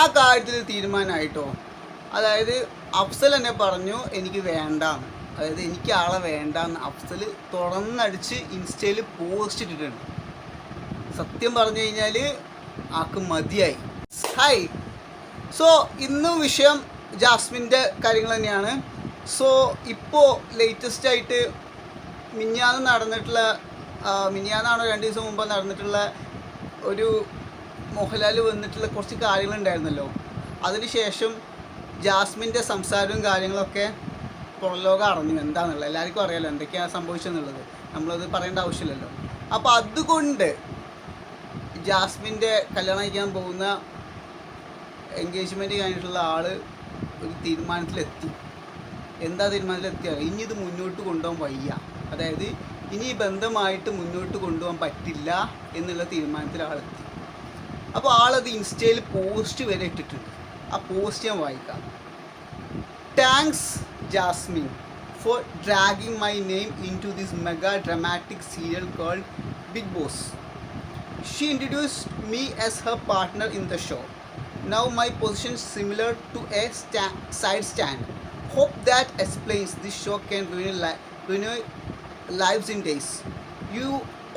ആ കാര്യത്തിൽ തീരുമാനമായിട്ടോ അതായത് അഫ്സൽ എന്നെ പറഞ്ഞു എനിക്ക് വേണ്ടാന്ന്. അതായത് എനിക്ക് ആളെ വേണ്ടാന്ന്. അഫ്സൽ തുറന്നടിച്ച് ഇൻസ്റ്റയിൽ പോസ്റ്റ് ഇട്ടിട്ടുണ്ട്. സത്യം പറഞ്ഞു കഴിഞ്ഞാൽ ആക്ക് മതിയായി. ഹായ് സോ ഇന്നും വിഷയം ജാസ്മിന്റെ കാര്യങ്ങൾ തന്നെയാണ്. സോ ഇപ്പോൾ ലേറ്റസ്റ്റ് ആയിട്ട് മിനിയാന്ന് നടന്നിട്ടുള്ള മിനിയാന്നാണോ രണ്ട് ദിവസം മുമ്പ് നടന്നിട്ടുള്ള ഒരു മോഹൻലാൽ വന്നിട്ടുള്ള കുറച്ച് കാര്യങ്ങളുണ്ടായിരുന്നല്ലോ. അതിനുശേഷം ജാസ്മിന്റെ സംസാരവും കാര്യങ്ങളൊക്കെ പുറലോകം അറിഞ്ഞു. എന്താണെന്നുള്ളത് എല്ലാവർക്കും അറിയാലോ എന്തൊക്കെയാണ് സംഭവിച്ചെന്നുള്ളത്. നമ്മളത് പറയേണ്ട ആവശ്യമില്ലല്ലോ. അപ്പോൾ അതുകൊണ്ട് ജാസ്മിന്റെ കല്യാണം കഴിക്കാൻ പോകുന്ന എൻഗേജ്മെന്റ് കഴിഞ്ഞിട്ടുള്ള ആൾ ഒരു തീരുമാനത്തിലെത്തി. എന്താ തീരുമാനത്തിലെത്തിയ? ഇനി ഇത് മുന്നോട്ട് കൊണ്ടുപോകാൻ വയ്യ. അതായത് ഇനി ബന്ധമായിട്ട് മുന്നോട്ട് കൊണ്ടുപോകാൻ പറ്റില്ല എന്നുള്ള തീരുമാനത്തിൽ ആളെത്തി അപ്പോൾ ആളത് ഇൻസ്റ്റയിൽ പോസ്റ്റ് വരെ ഇട്ടിട്ടുണ്ട്. ആ പോസ്റ്റ് ഞാൻ വായിക്കാം. Thanks Jasmine for dragging my name into this mega dramatic serial called Bigg Boss she introduce me as her partner in the show now my position similar to a side stand hope that explains this show can renew renew lives in days you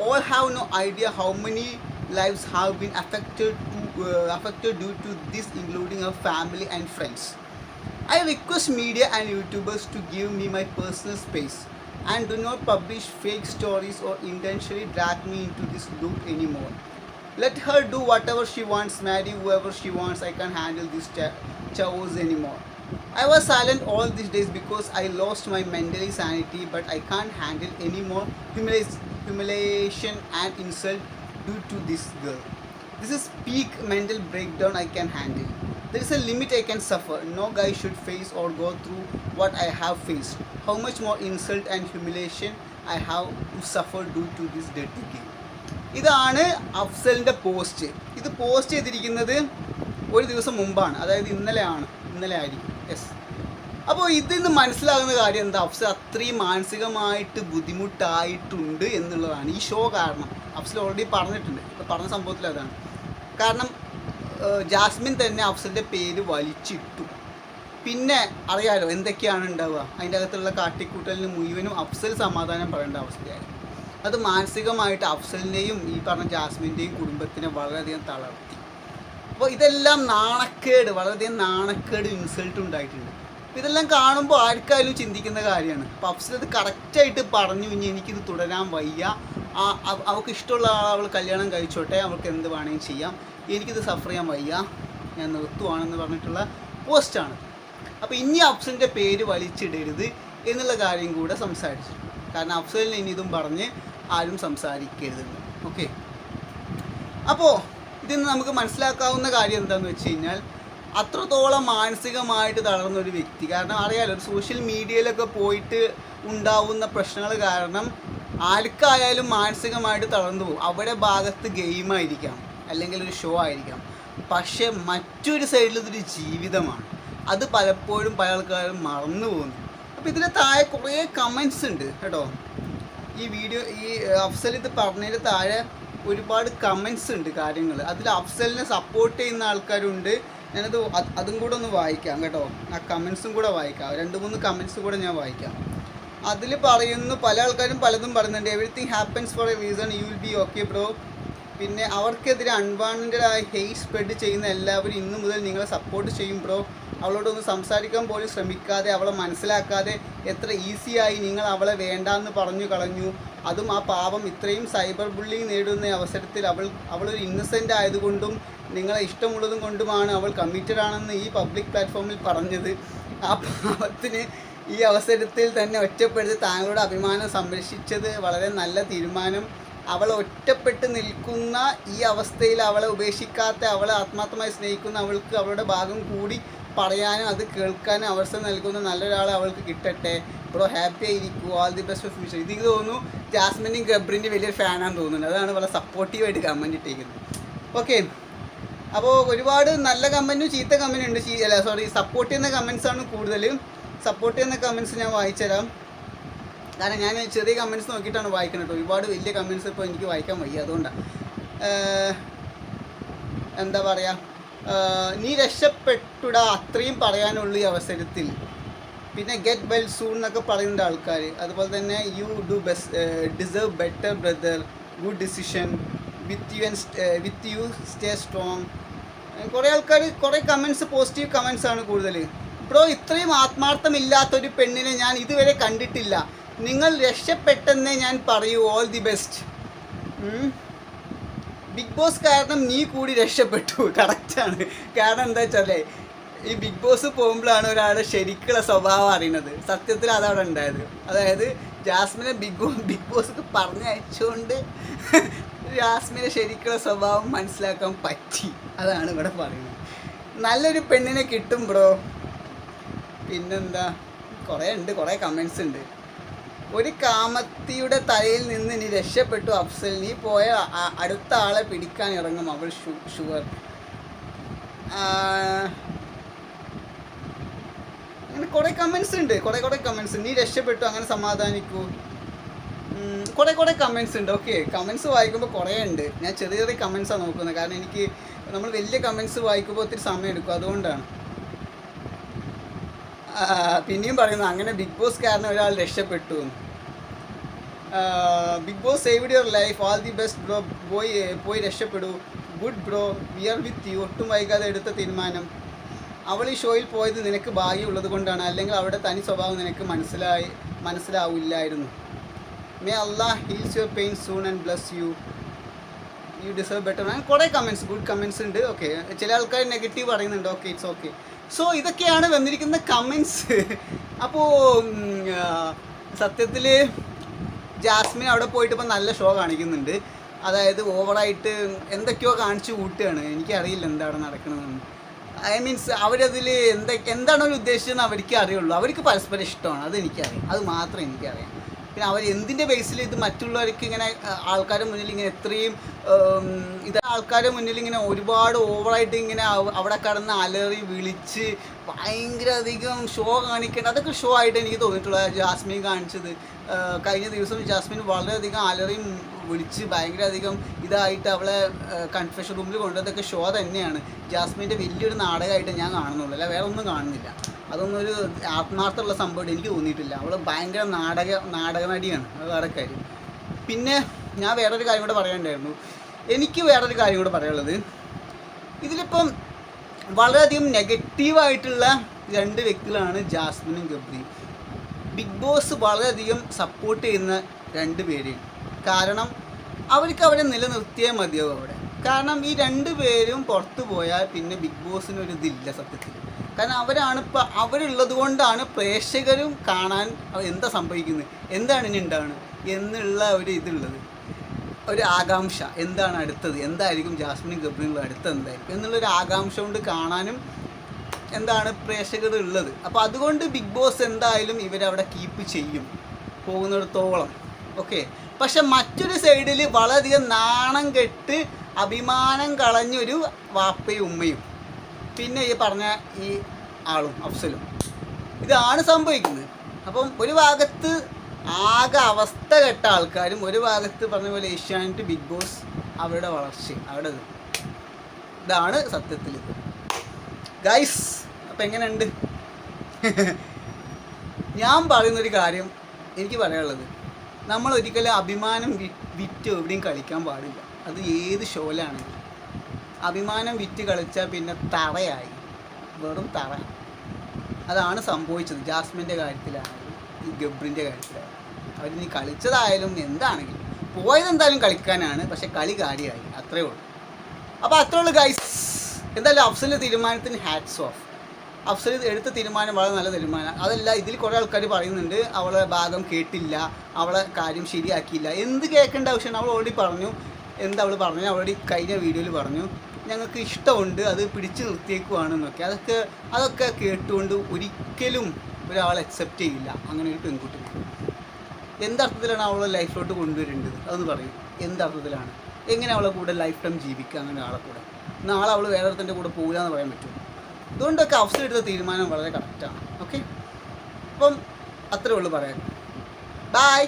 all have no idea how many lives have been affected to, uh, affected due to this, including our family and friends. I request media and YouTubers to give me my personal space and do not publish fake stories or intentionally drag me into this loop anymore. Let her do whatever she wants, marry whoever she wants. I can't handle this cha- chaos anymore. I was silent all these days because I lost my mental sanity, but I can't handle any more humiliation and insult due to this girl. This is peak mental breakdown I can handle. There is a limit I can suffer. No guy should face or go through what I have faced. How much more insult and humiliation I have to suffer due to this dirty game. ഇതാണ് അഫ്സലിന്റെ post ഇത് post ചെയ്തിരിക്കുന്നത് ഒരു ദിവസം മുമ്പാണ് അതായത് ഇന്നലെയാണ് ഇന്നലെ ആയിരിക്കും യെസ് അപ്പോൾ ഇതിൽ നിന്ന് മനസ്സിലാകുന്ന കാര്യം എന്താ അഫ്സൽ അത്രയും മാനസികമായിട്ട് ബുദ്ധിമുട്ടായിട്ടുണ്ട് എന്നുള്ളതാണ് ഈ ഷോ കാരണം അഫ്സൽ ഓൾറെഡി പറഞ്ഞിട്ടുണ്ട്. ഇപ്പോൾ പറഞ്ഞ സംഭവത്തിൽ അതാണ്. കാരണം ജാസ്മിൻ തന്നെ അഫ്സലിന്റെ പേര് വലിച്ചിട്ടു. പിന്നെ അറിയാലോ എന്തൊക്കെയാണ് ഉണ്ടാവുക? അതിന്റെ അകത്തുള്ള കാട്ടിക്കൂട്ടലിന് മുഴുവനും അഫ്സൽ സമാധാനം പറയേണ്ട അവസ്ഥയായി. അത് മാനസികമായിട്ട് അഫ്സലിനെയും ഈ പറഞ്ഞ ജാസ്മിന്റെയും കുടുംബത്തിനെ വളരെയധികം തളർത്തി. അപ്പോൾ ഇതെല്ലാം നാണക്കേട് വളരെയധികം നാണക്കേട് ഇൻസൾട്ട് ഉണ്ടായിട്ടുണ്ട്. ഇതെല്ലാം കാണുമ്പോൾ ആർക്കായാലും ചിന്തിക്കുന്ന കാര്യമാണ്. അപ്പോൾ അഫ്സലത് കറക്റ്റായിട്ട് പറഞ്ഞു ഇനി എനിക്കിത് തുടരാൻ വയ്യ. ആ അവ- അവൾക്ക് ഇഷ്ടമുള്ള അവൾ കല്യാണം കഴിച്ചോട്ടെ അവൾക്ക് എന്ത് വേണമെങ്കിലും ചെയ്യാം. എനിക്കിത് സഫർ ചെയ്യാൻ വയ്യ. ഞാൻ നിർത്തുവാണെന്ന് പറഞ്ഞിട്ടുള്ള പോസ്റ്റാണ് അപ്പോൾ ഇനി അഫ്സലിന്റെ പേര് വലിച്ചിടരുത് എന്നുള്ള കാര്യം കൂടെ സംസാരിച്ചു. കാരണം അഫ്സലിന് ഇനി ഇതും പറഞ്ഞ് ആരും സംസാരിക്കരുത് ഓക്കെ അപ്പോൾ ഇതിൽ നിന്ന് നമുക്ക് മനസ്സിലാക്കാവുന്ന കാര്യം എന്താണെന്ന് വെച്ച് കഴിഞ്ഞാൽ അത്രത്തോളം മാനസികമായിട്ട് തളർന്ന ഒരു വ്യക്തി. കാരണം അറിയാലോ ഒരു സോഷ്യൽ മീഡിയയിലൊക്കെ പോയിട്ട് ഉണ്ടാവുന്ന പ്രശ്നങ്ങൾ കാരണം ആർക്കായാലും മാനസികമായിട്ട് തളർന്നു പോകും. അവരുടെ ഭാഗത്ത് ഗെയിമായിരിക്കാം അല്ലെങ്കിൽ ഒരു ഷോ ആയിരിക്കാം. പക്ഷേ മറ്റൊരു സൈഡിൽ ഇതൊരു ജീവിതമാണ്. അത് പലപ്പോഴും പല ആൾക്കാരും മറന്നു പോകുന്നു. അപ്പോൾ ഇതിന് താഴെ കുറേ കമൻസ് ഉണ്ട് കേട്ടോ. ഈ വീഡിയോ ഈ അഫ്സൽ ഇത് പറഞ്ഞതിന് താഴെ ഒരുപാട് കമൻസ് ഉണ്ട് കാര്യങ്ങൾ അതിൽ അഫ്സലിനെ സപ്പോർട്ട് ചെയ്യുന്ന ആൾക്കാരുണ്ട്. ഞാനത് അത് കൂടെ ഒന്ന് വായിക്കാം കേട്ടോ. ആ കമൻസും കൂടെ വായിക്കാം. രണ്ട് മൂന്ന് കമൻസ് കൂടെ ഞാൻ വായിക്കാം. അതിൽ പറയുന്നു പല ആൾക്കാരും പലതും പറയുന്നുണ്ട്. Everything happens for a reason you will be okay bro പിന്നെ അവർക്കെതിരെ അൺവാണ്ടഡ് ആയി ഹെയ്റ്റ് സ്പ്രെഡ് ചെയ്യുന്ന എല്ലാവരും ഇന്നു മുതൽ നിങ്ങളെ സപ്പോർട്ട് ചെയ്യും ബ്രോ അവളോടൊന്ന് സംസാരിക്കാൻ പോലും ശ്രമിക്കാതെ അവളെ മനസ്സിലാക്കാതെ എത്ര ഈസിയായി നിങ്ങൾ അവളെ വേണ്ടാന്ന് പറഞ്ഞു കളഞ്ഞു. അതും ആ പാവം ഇത്രയും സൈബർ ബുള്ളിങ് നേടുന്ന അവസരത്തിൽ അവൾ അവളൊരു ഇന്നസെന്റ് ആയതുകൊണ്ടും നിങ്ങളെ ഇഷ്ടമുള്ളതും കൊണ്ടുമാണ് അവൾ കമ്മിറ്റഡ് ആണെന്ന് ഈ പബ്ലിക് പ്ലാറ്റ്ഫോമിൽ പറഞ്ഞത്. ആ പാവത്തിന് ഈ അവസരത്തിൽ തന്നെ ഒറ്റപ്പെടുത്തി താങ്കളുടെ അഭിമാനം സംരക്ഷിച്ചത് വളരെ നല്ല തീരുമാനം. അവൾ ഒറ്റപ്പെട്ട് നിൽക്കുന്ന ഈ അവസ്ഥയിൽ അവളെ ഉപേക്ഷിക്കാത്ത അവളെ ആത്മാർത്ഥമായി സ്നേഹിക്കുന്ന അവൾക്ക് അവളുടെ ഭാഗം കൂടി പറയാനും അത് കേൾക്കാനും അവസരം നൽകുന്ന നല്ലൊരാളെ അവൾക്ക് കിട്ടട്ടെ. ബ്രോ ഹാപ്പി ആയിരിക്കും. All the best of future ഇതിന് തോന്നുന്നു ജാസ്മിനും ഗബ്രിന്റെ വലിയൊരു ഫാനാണെന്ന് തോന്നുന്നുണ്ട് അതാണ് വളരെ സപ്പോർട്ടീവായിട്ട് കമന്റ് ഇട്ടിരിക്കുന്നത് ഓക്കെ അപ്പോൾ ഒരുപാട് നല്ല കമന്റും ചീത്ത കമന്റും ഉണ്ട്. ചീ- അല്ല സോറി സപ്പോർട്ട് ചെയ്യുന്ന കമൻസ് ആണ് കൂടുതൽ സപ്പോർട്ട് ചെയ്യുന്ന കമൻസ് ഞാൻ വായിച്ചുതരാം. കാരണം ഞാൻ ചെറിയ കമൻസ് നോക്കിയിട്ടാണ് വായിക്കുന്നത് കേട്ടോ. ഒരുപാട് വലിയ കമൻസ് ഇപ്പോൾ എനിക്ക് വായിക്കാൻ വയ്യ അതുകൊണ്ടാണ് എന്താ പറയുക നീ രക്ഷപ്പെട്ടുടാ അത്രയും പറയാനുള്ള ഈ അവസരത്തിൽ. പിന്നെ ഗെറ്റ് വെൽ സൂൺ എന്നൊക്കെ പറയുന്നുണ്ട് ആൾക്കാർ അതുപോലെ തന്നെ you do best deserve better brother good decision with you and with you stay strong കുറേ ആൾക്കാർ കുറേ കമൻസ് പോസിറ്റീവ് കമൻസ് ആണ് കൂടുതൽ ബ്രോ ഇത്രയും ആത്മാർത്ഥമില്ലാത്തൊരു പെണ്ണിനെ ഞാൻ ഇതുവരെ കണ്ടിട്ടില്ല. നിങ്ങൾ രക്ഷപ്പെട്ടെന്നേ ഞാൻ പറയൂ. All the best Bigg Boss കാരണം നീ കൂടി രക്ഷപ്പെട്ടു. കറക്റ്റാണ് കാരണം എന്താ വെച്ചാലേ ഈ ബിഗ് ബോസ് പോകുമ്പോഴാണ് ഒരാളുടെ ശരിക്കുള്ള സ്വഭാവം അറിയുന്നത്. സത്യത്തിൽ അതവിടെ ഉണ്ടായത്. അതായത് ജാസ്മിനെ ബിഗ് ബോസ് ബിഗ് ബോസ് പറഞ്ഞയച്ചുകൊണ്ട് ജാസ്മിനെ ശരിക്കുള്ള സ്വഭാവം മനസ്സിലാക്കാൻ പറ്റി. അതാണ് ഇവിടെ പറയുന്നത്. നല്ലൊരു പെണ്ണിനെ കിട്ടും ബ്രോ. പിന്നെന്താ? കുറേ ഉണ്ട് കുറേ കമൻസ് ഉണ്ട്. ഒരു കാമത്തിയുടെ തലയിൽ നിന്ന് നീ രക്ഷപ്പെട്ടു അഫ്സൽ. നീ പോയ അടുത്ത ആളെ പിടിക്കാൻ ഇറങ്ങും അവൾ ഷു- ഷുവർ. ആ, അങ്ങനെ കുറേ കമൻസ് ഉണ്ട് കുറേ കുറേ കമൻസ് നീ രക്ഷപ്പെട്ടു അങ്ങനെ സമാധാനിക്കൂ. കുറേ കുറേ കമൻസ് ഉണ്ട്. ഓക്കെ കമൻസ് വായിക്കുമ്പോൾ കുറേ ഉണ്ട്. ഞാൻ ചെറിയ ചെറിയ കമൻസാണ് നോക്കുന്നത്. കാരണം എനിക്ക് നമ്മൾ വലിയ കമൻസ് വായിക്കുമ്പോൾ ഒത്തിരി സമയം എടുക്കും. അതുകൊണ്ടാണ്. പിന്നെയും പറയുന്നു അങ്ങനെ ബിഗ് ബോസ് കാരണം ഒരാൾ രക്ഷപ്പെട്ടു. Bigg Boss saved your life all the best bro പോയി പോയി രക്ഷപ്പെടൂ. Good bro we are with you ഒട്ടും വൈകാതെ എടുത്ത തീരുമാനം. അവൾ ഈ ഷോയിൽ പോയത് നിനക്ക് ഭാഗ്യമുള്ളത് കൊണ്ടാണ്. അല്ലെങ്കിൽ അവിടെ തനി സ്വഭാവം നിനക്ക് മനസ്സിലായി മനസ്സിലാവില്ലായിരുന്നു. May Allah heals your pain soon and bless you you deserve better അങ്ങനെ കുറേ കമൻസ് ഗുഡ് കമൻസ് ഉണ്ട്. ഓക്കെ ചില ആൾക്കാർ നെഗറ്റീവ് പറയുന്നുണ്ട്. ഓക്കെ ഇറ്റ്സ് ഓക്കെ സോ ഇതൊക്കെയാണ് വന്നിരിക്കുന്ന കമൻസ് അപ്പോൾ സത്യത്തിൽ ജാസ്മിൻ അവിടെ പോയിട്ട് ഇപ്പം നല്ല ഷോ കാണിക്കുന്നുണ്ട്. അതായത് ഓവറായിട്ട് എന്തൊക്കെയോ കാണിച്ചു കൂട്ടുകയാണ് എനിക്കറിയില്ല എന്താണ് നടക്കുന്നതെന്ന് ഐ മീൻസ് അവരതിൽ എന്തൊക്കെ എന്താണ് അവർ ഉദ്ദേശിച്ചതെന്ന് അവർക്ക് അറിയുള്ളൂ. അവർക്ക് പരസ്പരം ഇഷ്ടമാണ്. അത് എനിക്കറിയാം അത് മാത്രമേ എനിക്കറിയാം. പിന്നെ അവർ എന്തിന്റെ ബേസിൽ ഇത് മറ്റുള്ളവർക്ക് ഇങ്ങനെ ആൾക്കാരുടെ മുന്നിൽ ഇങ്ങനെ എത്രയും ഇത് ആൾക്കാരുടെ മുന്നിൽ ഇങ്ങനെ ഒരുപാട് ഓവറായിട്ട് ഇങ്ങനെ അവ- അവിടെ കടന്ന് അലറി വിളിച്ച് ഭയങ്കര അധികം ഷോ കാണിക്കേണ്ട അതൊക്കെ ഷോ ആയിട്ട് എനിക്ക് തോന്നിയിട്ടുള്ളത് ജാസ്മിൻ കാണിച്ചത്. കഴിഞ്ഞ ദിവസം ജാസ്മിൻ വളരെയധികം അലറിയും വിളിച്ച് ഭയങ്കര അധികം ഇതായിട്ട് അവളെ കൺഫെഷൻ റൂമിൽ കൊണ്ടുവന്നതൊക്കെ ഷോ തന്നെയാണ്. ജാസ്മിന്റെ വലിയൊരു നാടകമായിട്ട് ഞാൻ കാണുന്നുള്ളൂ. അല്ല വേറെ ഒന്നും കാണുന്നില്ല. അതൊന്നും ഒരു ആത്മാർത്ഥമുള്ള സംഭവമായിട്ട് എനിക്ക് തോന്നിയിട്ടില്ല. അവൾ ഭയങ്കര നാടക നാടക നടിയാണ്. അത് വേറെ കാര്യം. പിന്നെ ഞാൻ വേറൊരു കാര്യം കൂടെ പറയാനുണ്ടായിരുന്നു. എനിക്ക് വേറൊരു കാര്യം കൂടെ പറയാനുള്ളത്. ഇതിലിപ്പം വളരെയധികം നെഗറ്റീവായിട്ടുള്ള രണ്ട് വ്യക്തികളാണ് ജാസ്മിനും ഗബ്രിയും. ബിഗ് ബോസ് വളരെയധികം സപ്പോർട്ട് ചെയ്യുന്ന രണ്ട് പേരെയും കാരണം അവർക്ക് അവരെ നിലനിർത്തിയേ മതിയാവും അവിടെ. കാരണം ഈ രണ്ട് പേരും പുറത്തു പോയാൽ പിന്നെ ബിഗ് ബോസിന് ഒരു ഇതില്ല സത്യത്തിൽ. കാരണം അവരാണ് ഇപ്പോൾ അവരുള്ളത് കൊണ്ടാണ് പ്രേക്ഷകരും കാണാൻ എന്താ സംഭവിക്കുന്നത്? എന്താണ് ഇനി ഉണ്ടാവുന്നത് എന്നുള്ള ഒരു ഇതുള്ളത്. ഒരു ആകാംക്ഷ. എന്താണ് അടുത്തത്? എന്തായിരിക്കും ജാസ്മിൻ ഗബ്രിനുള്ള അടുത്ത് എന്തായിരിക്കും? എന്നുള്ളൊരു ആകാംക്ഷ കൊണ്ട് കാണാനും എന്താണ് പ്രേക്ഷകർ ഉള്ളത്. അപ്പോൾ അതുകൊണ്ട് ബിഗ് ബോസ് എന്തായാലും ഇവരവിടെ കീപ്പ് ചെയ്യും. പോകുന്നിടത്തോളം. ഓക്കെ. പക്ഷെ മറ്റൊരു സൈഡിൽ വളരെയധികം നാണം കെട്ട് അഭിമാനം കളഞ്ഞൊരു വാപ്പയും ഉമ്മയും. പിന്നെ ഈ പറഞ്ഞ ഈ ആളും അഫ്സലും. ഇതാണ് സംഭവിക്കുന്നത്. അപ്പം ഒരു ഭാഗത്ത് ആകെ അവസ്ഥ കെട്ട ആൾക്കാരും ഒരു ഭാഗത്ത് പറഞ്ഞ പോലെ ഏഷ്യാനെറ്റ് ബിഗ് ബോസ് അവരുടെ വളർച്ച അവിടെ ഇതാണ് സത്യത്തിൽ ഗൈസ് അപ്പം എങ്ങനെയുണ്ട്? ഞാൻ പറയുന്നൊരു കാര്യം എനിക്ക് പറയാനുള്ളത്. നമ്മൾ ഒരിക്കലും അഭിമാനം വിറ്റ് എവിടെയും കളിക്കാൻ പാടില്ല. അത് ഏത് ഷോയിലാണെങ്കിലും. അഭിമാനം വിറ്റ് കളിച്ചാൽ പിന്നെ തറയായി. വെറും തറ. അതാണ് സംഭവിച്ചത് ജാസ്മിന്റെ കാര്യത്തിലാണെങ്കിലും ഈ ഗബ്രിന്റെ കാര്യത്തിലായാലും അവർ നീ കളിച്ചതായാലും എന്താണെങ്കിലും. പോയത് എന്തായാലും കളിക്കാനാണ് പക്ഷെ കളി കാര്യമായി അത്രേ ഉള്ളൂ. അപ്പോൾ അത്രേ ഉള്ളൂ ഗൈസ് എന്തായാലും അഫ്സലിന്റെ തീരുമാനത്തിന് ഹാറ്റ്സ് ഓഫ് അഫ്സൽ എടുത്ത തീരുമാനം വളരെ നല്ല തീരുമാനം അതല്ല ഇതിൽ കുറേ ആൾക്കാർ പറയുന്നുണ്ട് അവളെ ഭാഗം കേട്ടില്ല അവളെ കാര്യം ശരിയാക്കിയില്ല. എന്ത് കേൾക്കേണ്ട ആവശ്യമാണ് അവൾ ഓൾറെഡി പറഞ്ഞു. എന്താ അവൾ പറഞ്ഞു? ഓൾറെഡി കഴിഞ്ഞ വീഡിയോയിൽ പറഞ്ഞു. ഞങ്ങൾക്ക് ഇഷ്ടമുണ്ട് അത് പിടിച്ചു നിർത്തിയേക്കുവാണെന്നൊക്കെ. അതൊക്കെ അതൊക്കെ കേട്ടുകൊണ്ട് ഒരിക്കലും ഒരാൾ അക്സെപ്റ്റ് ചെയ്യില്ല. അങ്ങനെ ഒരു പെൺകുട്ടി എന്തർത്ഥത്തിലാണ് അവളെ ലൈഫിലോട്ട് കൊണ്ടുവരേണ്ടത്? അതൊന്ന് പറയും. എന്തർത്ഥത്തിലാണ് എങ്ങനെ അവളെ കൂടെ ലൈഫ് ടൈം ജീവിക്കുക അങ്ങനെ ആളെ കൂടെ? നാളെ അവൾ വേറെ കൂടെ പോകില്ല എന്ന് പറയാൻ പറ്റുമോ? അതുകൊണ്ടൊക്കെ അവസരം എടുത്ത തീരുമാനം വളരെ കറക്റ്റാണ് ഓക്കെ അപ്പം അത്രേ ഉള്ളൂ പറയാൻ. ബായ്